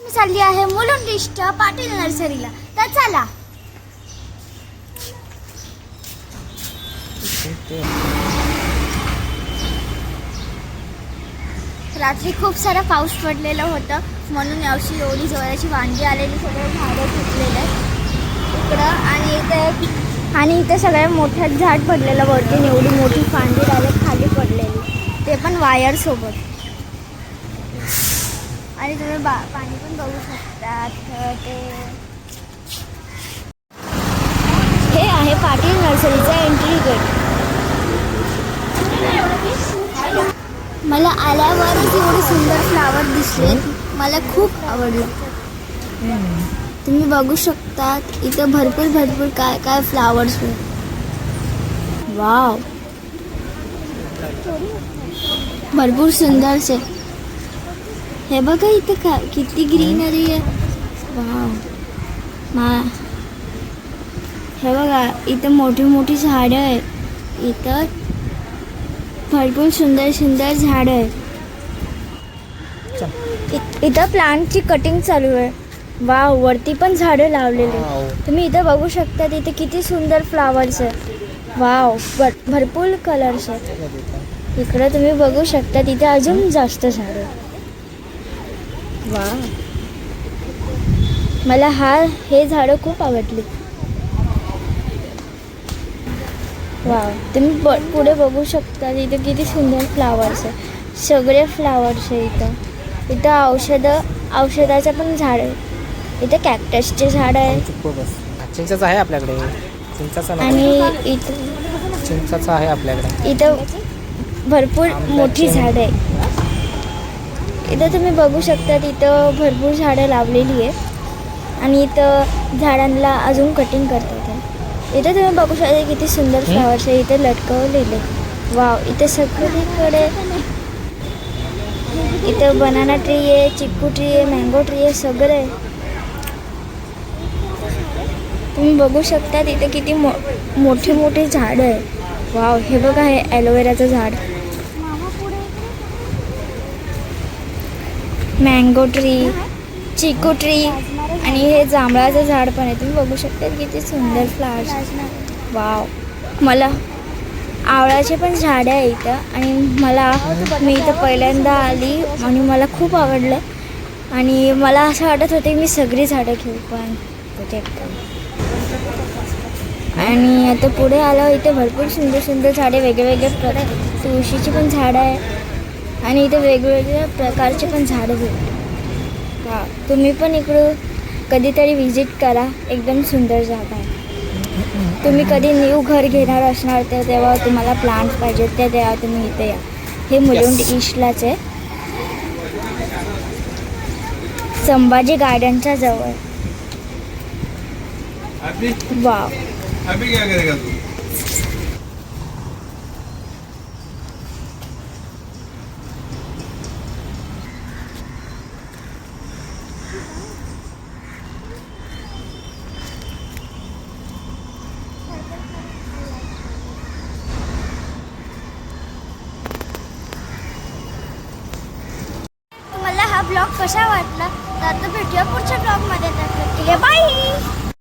मी चालली आहे. मुलुंडिष्ट पाटील नर्सरीला. तर चला. रात्री खूप सारा पाऊस पडलेलं होतं. म्हणून यावर्षी एवढी जवळची वांगी आलेली. सगळे झाडं तुटलेले इकडं आणि इथे आणि इथे सगळ्या मोठ्यात झाड पडलेलं. वरती एवढी मोठी फांदी डायरेक्ट खाली पडलेली. ते पण वायर सोबत. आणि तुम्ही बा पाणी पण बघू शकता ते हे आहे पाटील नर्सरीचा एंट्री गेट मला आल्यावर एवढे सुंदर फ्लावर दिसले. मला खूप आवडलं. तुम्ही बघू शकतात इथं भरपूर भरपूर काय काय फ्लावर्स वाव भरपूर सुंदरसे हे बघा इथे का किती ग्रीनरी आहे. वाव मा हे बघा इथं मोठी मोठी झाडं आहे इथं भरपूर सुंदर सुंदर झाडं आहे इ- इथं प्लांटची कटिंग चालू आहे. वाव वरती पण झाडं लावलेली. आहे. तुम्ही इथं बघू शकता इथे किती सुंदर फ्लावर्स आहे वाव भर भरपूर कलर्स आहे इकडं तुम्ही बघू शकता तिथे अजून जास्त झाडं. वा. मला हा हे झाडं खूप आवडली. वा तुम्ही ब पुढे बघू शकता इथं किती सुंदर फ्लावर्स आहे. सगळे फ्लावर्स आहे इथं. इथं औषधं औषधाचं पण झाड आहे. इथं कॅक्टसचे झाड आहे. चिंचाचं आहे आपल्याकडे. चिंचाचा आणि इथं चिंचाचं आहे आपल्याकडे. इथं भरपूर मोठी झाडं आहे. इथं तुम्ही बघू शकता इथं भरपूर झाडं लावलेली आहे आणि इथं झाडांना अजून कटिंग करतात आहे. इथं तुम्ही बघू शकता किती सुंदर फ्लावर्स आहे इथे लटकवलेले. वाव इथे सगळीकडे इथं बनाना ट्री आहे चिक्कू ट्री आहे मँगो ट्री आहे सगळं. आहे तुम्ही बघू शकता तिथे किती मो मोठी मोठी झाडं आहे वाव हे बघा हे ॲलोवेराचं झाड. मँगो ट्री चिकू ट्री आणि हे जांभळाचं झाड पण आहे. तुम्ही बघू शकता किती सुंदर फ्लावर्स वाव मला आवळाचे पण झाडं आहे इथं आणि मला मी इथं पहिल्यांदा आली आणि मला खूप आवडलं. आणि मला असं वाटत होते मी सगळी झाडं घेऊ पण आणि आता पुढे आलं इथे भरपूर सुंदर सुंदर झाडे वेगळे प्रकार तुळशीची पण झाडं आहे. आणि इथे वेगवेगळ्या प्रकारचे पण झाडं भेटतात हा तुम्ही पण इकडं कधीतरी व्हिजिट करा. एकदम सुंदर जागा आहे. तुम्ही कधी न्यू घर घेणार असणार तर तेव्हा तुम्हाला प्लांट पाहिजेत त्या तेव्हा तुम्ही इथे या. हे मुलुंड ईस्टलाच आहे. संभाजी गार्डनच्या जवळ. अभी वाव ब्लॉग कसा वाटला तर भेटूया पुढच्या ब्लॉगमध्ये. तर बाय